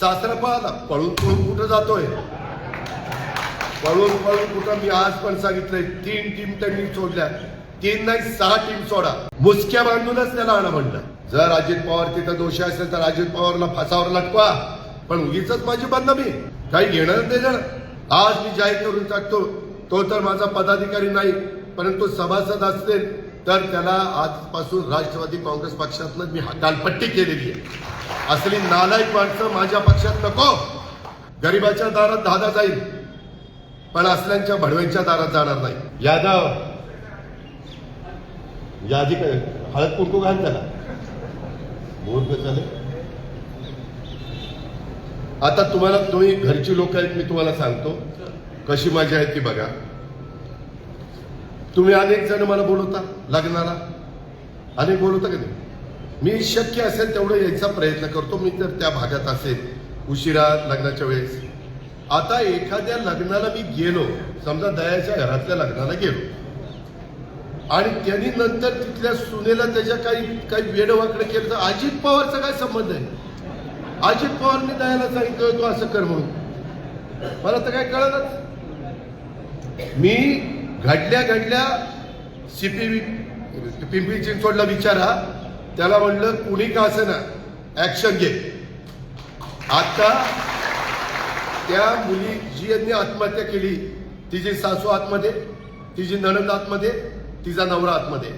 सासरा पाहला पळून पळून कुठं जातोय? पळून पळून कुठं मी आज पण सांगितलंय तीन टीम त्यांनी सोडल्या. तीन नाही सहा टीम सोडा. मुसक्या बांधूनच त्याला आणा म्हणलं जर अजित पवार तिथं दोषी असेल तर अजित पवारला फासावर लटकवा. पण उगीच माझी बंदमी काही घेणार ते जण आज मी जाहीर करून टाकतो तो तर माझा पदाधिकारी नाही परंतु सभासद असतील तर त्याला आजपासून राष्ट्रवादी काँग्रेस पक्षातनं मी गालपट्टी केलेली आहे. असली नालायक माणसं माझ्या पक्षात नको. गरिबाच्या दारात दादा जाईल पण असल्यांच्या भडव्यांच्या दारात जाणार नाही. यादव यादी काय हळद कुंकू घाल त्याला. मूर्ख चालेल आता तुम्हाला तुम्ही घरची लोक आहेत मी तुम्हाला सांगतो. कशी मजा आहे ती बघा. तुम्ही अनेक जण मला बोलवता लग्नाला. अनेक बोलवता का नाही? मी शक्य असेल तेवढं यायचा प्रयत्न करतो मी तर त्या भागात असेल उशिरा लग्नाच्या वेळेस. आता एखाद्या लग्नाला मी गेलो समजा दयाच्या घरातल्या लग्नाला गेलो. आणि त्यांनी नंतर तिथल्या सुनेला त्याच्या काही काही वेडवाकडे केलं तर अजित पवारचा काय संबंध आहे? अजित पवारने दयाला सांगितलं तू असं कर म्हणून. मला तर काय कळलंच. मी घडल्या घडल्या सीपी पिंपरी चिंचवडला विचारा त्याला म्हणलं कुणी का असं ना ऍक्शन घे. आता त्या मुली जी यांनी आत्महत्या केली तिची सासू आतमध्ये तिची नणंद आतमध्ये तिचा नवरा आतमध्ये.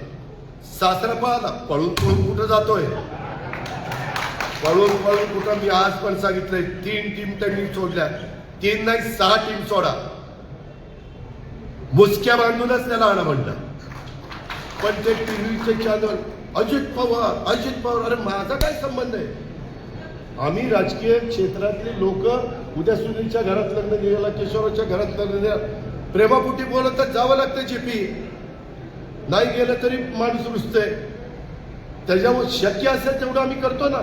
सासरा पळाला पळून पळून कुठं जातोय? पळून पळून कुठं? मी आज पण सांगितलंय तीन टीम त्यांनी सोडल्या. तीन नाही सहा टीम सोडा. मुसक्या बांधूनच त्याला आणा म्हणलं. पण ते टीव्हीचे चॅनल अजित पवार अजित पवार अरे माझा काय संबंध आहे? आम्ही राजकीय क्षेत्रातले लोक उद्या सुनीलच्या घरात लग्न गेला किशोराच्या घरात लग्न गेला प्रेमापुटी बोलत तर जावं लागतं जेपी नाही गेलं तरी माणूस रुजतंय त्याच्यावर शक्य असेल तेवढं आम्ही करतो ना.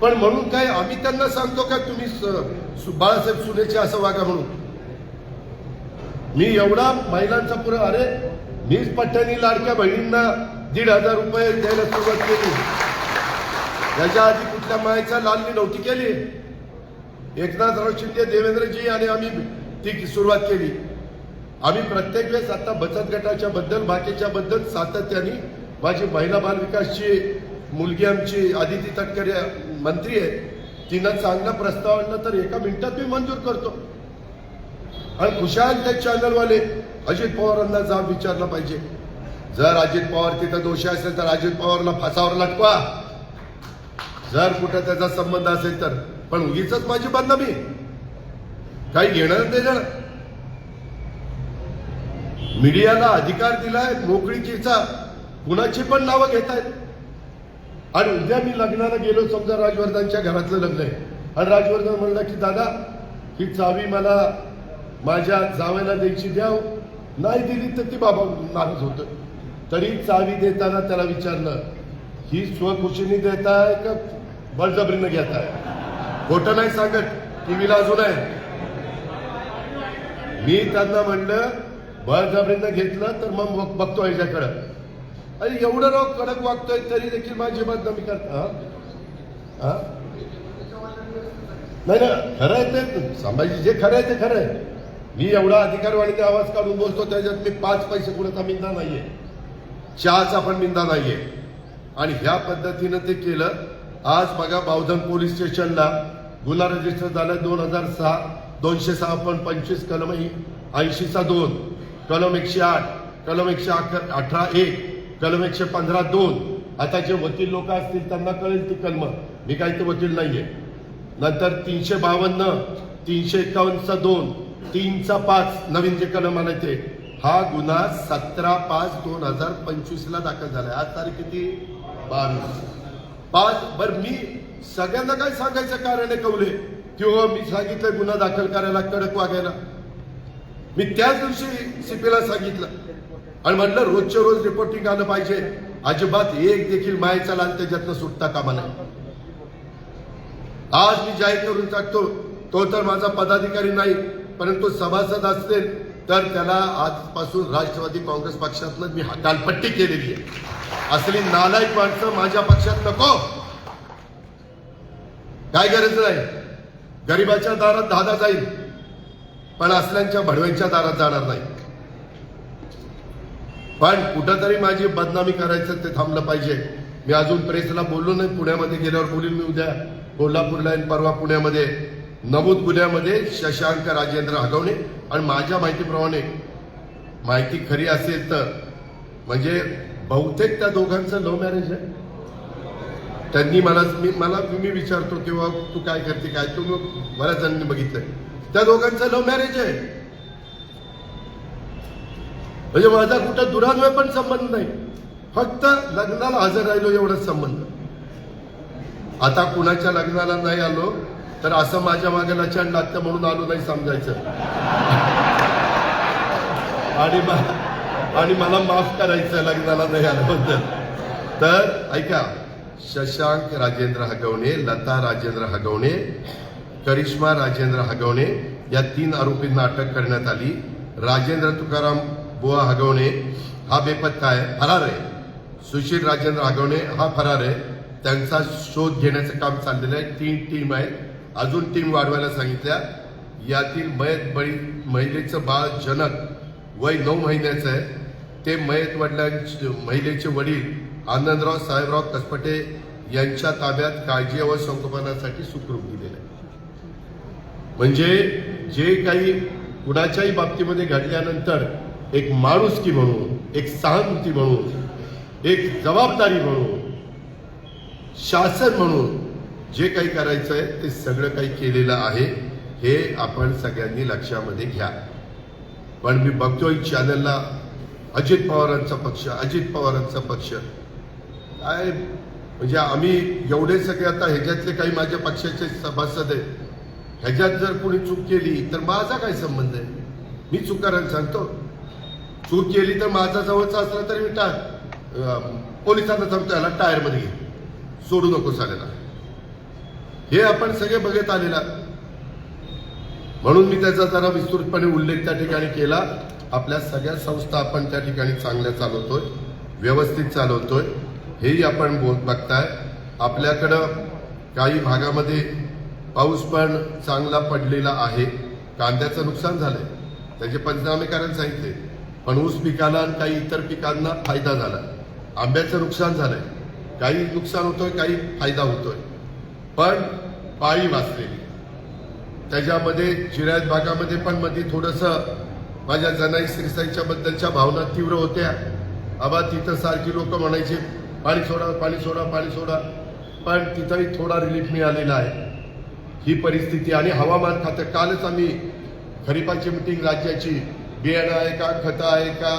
पण म्हणून काय आम्ही त्यांना सांगतो का तुम्ही स- सु- बाळासाहेब सुनेचे असं वागा म्हणून? मी एवढा महिलांचा पुरा अरे मीच पट्ट्यानी लाडक्या बहिणींना दीड हजार रुपये द्यायला सुरुवात केली. त्याच्या आधी कुठल्या मायाचा लालनी नव्हती केली. एकनाथराव शिंदे देवेंद्रजी आणि आम्ही ती सुरुवात केली. आम्ही प्रत्येक वेळेस आता बचत गटाच्या बद्दल बाकीच्या बद्दल सातत्याने माझी महिला बाल विकासची मुलगी आमची आदिती तटकरे मंत्री आहे तिनं चांगला प्रस्ताव आणला तर एका मिनिटात मी मंजूर करतो. आणि खुशाल ते चॅनलवाले अजित पवारांना जाब विचारला पाहिजे. जर अजित पवार तिथं दोषी असेल तर अजित पवारला फासावर लटवा जर कुठं त्याचा संबंध असेल तर. पण उगीच माझी मी काही घेणार देणं. मीडियाला अधिकार दिलाय मोकळीकीचा कुणाची पण नावं घेत आहेत आणि उद्या मी लग्नाला गेलो समजा राजवर्धनच्या घरातलं लग्न आहे. आणि राजवर्धन म्हणला की दादा ही चावी मला माझ्या जावेला द्यायची द्याव. नाही दिली तर ती बाबा नाराज होत. तरी चावी देताना त्याला विचारलं ही स्वखुशीने देताय का बळजबरीनं घेताय? खोटं नाही सांगत. टीव्हीला अजून आहे. मी त्यांना म्हणलं बळजबरीनं घेतलं तर मग बघतो याच्याकडं. अरे एवढं राव कडक वागतोय तरी देखील माझी बदनामी करता हा? हा? नाही ना खरं आहे ते. संभाजी जे खरं आहे ते खरं आहे. मी एवढा अधिकारवाणीने आवाज काढून बोलतो त्याच्यात मी पाच पैसे कुणाचा मिंदा नाहीये. चहाचा पण मिंदा नाहीये. आणि ह्या पद्धतीनं ते केलं आज बघा बावधन पोलीस स्टेशनला गुन्हा रजिस्टर झाला दोन हजार सहा दोनशे सहा पण पंचवीस कलम ऐंशीचा दोन कलम एकशे आठ कलम एकशे अठरा एक कलम एकशे पंधरा दोन. आता जे वकील लोक असतील त्यांना कळेल ती कलम. मी काही ते वकील नाहीये. नंतर तीनशे बावन्न तीनशे एकावन्नचा दोन तीनचा पाच. नवीन जे कलम आले ते. हा गुन्हा सतरा पाच दोन हजार पंचवीस ला दाखल झालाय आज तारीख किती? बावीस. पाच. बर मी सगळ्यांना काय सांगायचं कारण आहे कवले किंवा हो, मी सांगितलं गुन्हा दाखल करायला कडक वागायला. मी त्याच दिवशी सीपीला सांगितलं. आणि म्हटलं रोजच्या रोज रिपोर्टिंग आलं पाहिजे. अजिबात एक देखील मायचा लाल त्याच्यातनं सुटता कामा नाही आज मी जाहीर करून टाकतो तो तर माझा पदाधिकारी नाही. परंतु सभासद असतील तर त्याला आजपासून राष्ट्रवादी काँग्रेस पक्षातलं मी गालपट्टी केलेली आहे. असली नालायक माणसं माझ्या पक्षात नको. काय गरज नाही. गरीबाच्या दारात दादा जाईल पण असल्यांच्या भडव्यांच्या दारात जाणार नाही. पण कुठंतरी माझी बदनामी करायचं ते थांबलं पाहिजे. मी अजून प्रेसला बोललो नाही पुण्यामध्ये गेल्यावर बोलील मी उद्या. कोल्हापूरला परवा पुण्यामध्ये. नमूद गुन्ह्यामध्ये शशांक राजेंद्र हगवणे आणि माझ्या माहितीप्रमाणे माहिती खरी असेल तर म्हणजे बहुतेक त्या दोघांचं लव्ह मॅरेज आहे. त्यांनी मला मी मला मी विचारतो किंवा तू काय करते काय? तू मग बऱ्याच जणांनी बघितलंय. त्या दोघांचं लव्ह मॅरेज आहे. म्हणजे माझा कुठं दुरान्वय पण संबंध नाही. फक्त लग्नाला हजर राहिलो एवढाच संबंध. आता कुणाच्या लग्नाला नाही आलो तर असं माझ्या मागे लचण लागतं म्हणून आलो नाही समजायचं. आणि आणि मला माफ करायचं लग्नाला नाही आल्याबद्दल. तर ऐका शशांक राजेंद्र हगवणे लता राजेंद्र हगवणे करिश्मा राजेंद्र हगवणे या तीन आरोपींना अटक करण्यात आली. राजेंद्र तुकाराम बुवा हगवणे हा बेपत्ता आहे फरार आहे. सुशील राजेंद्र हगवणे हा फरार आहे. त्यांचा शोध घेण्याचं काम चाललेलं आहे. तीन टीम आहे अजून टीम वाढवायला सांगितल्या. यातील मयत बळी महिलेचं बाळ जनक वय नऊ महिन्याचं आहे. ते मयत वडिलांचे महिलेचे वडील आनंदराव साहेबराव कसपटे यांच्या ताब्यात काळजी व संगोपनासाठी सुखरूप दिलेलं आहे. म्हणजे जे काही कुणाच्याही बाबतीमध्ये घडल्यानंतर एक माणुसकी म्हणून एक सहानुभूती म्हणून एक जबाबदारी म्हणून शासन म्हणून जे काही करायचं आहे ते सगळं काही केलेलं आहे हे आपण सगळ्यांनी लक्षामध्ये घ्या. पण मी बघतोय चॅनलला अजित पवारांचा पक्ष अजित पवारांचा पक्ष. काय? म्हणजे आम्ही एवढे सगळे आता ह्याच्यातले काही माझ्या पक्षाचे सभासद आहेत. ह्याच्यात जर कोणी चूक केली तर माझा काय संबंध आहे? मी चुकारायला सांगतो. चूक केली तर माझा जवळचा असला तरी मी टायर पोलिसांना सांगतो याला टायरमध्ये घे. सोडू नको चालेला हे आपण सगळे बघत आलेला. म्हणून मी त्याचा जरा विस्तृतपणे उल्लेख त्या ठिकाणी केला. आपल्या सगळ्या संस्था आपण त्या ठिकाणी चांगल्या चालवतोय व्यवस्थित चालवतोय हेही आपण बोल बघताय. आपल्याकडं काही भागामध्ये पाऊस पण चांगला पडलेला आहे. कांद्याचं नुकसान झालंय. त्याचे पंचनामे करायला सांगितले. पण ऊस पिकाला आणि काही इतर पिकांना फायदा झाला. आंब्याचं नुकसान झालंय. काही नुकसान होतोय काही फायदा होतोय. पण पाळी वाचलेली. त्याच्यामध्ये जिरायत भागामध्ये पण मध्ये थोडस माझ्या जनाई श्रीसाईच्या बद्दलच्या भावना तीव्र होत्या. आबा तिथं सारखी लोक म्हणायचे पाणी सोडा पाणी सोडा पाणी सोडा. पण तिथंही थोडा रिलीफ मिळालेला आहे. ही परिस्थिती आणि हवामान खातं कालच आम्ही खरीपाची मिटिंग राज्याची. बियाणं आहे का खतं आहे का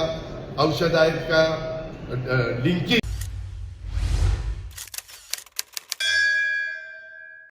औषध आहेत का लिंकिंग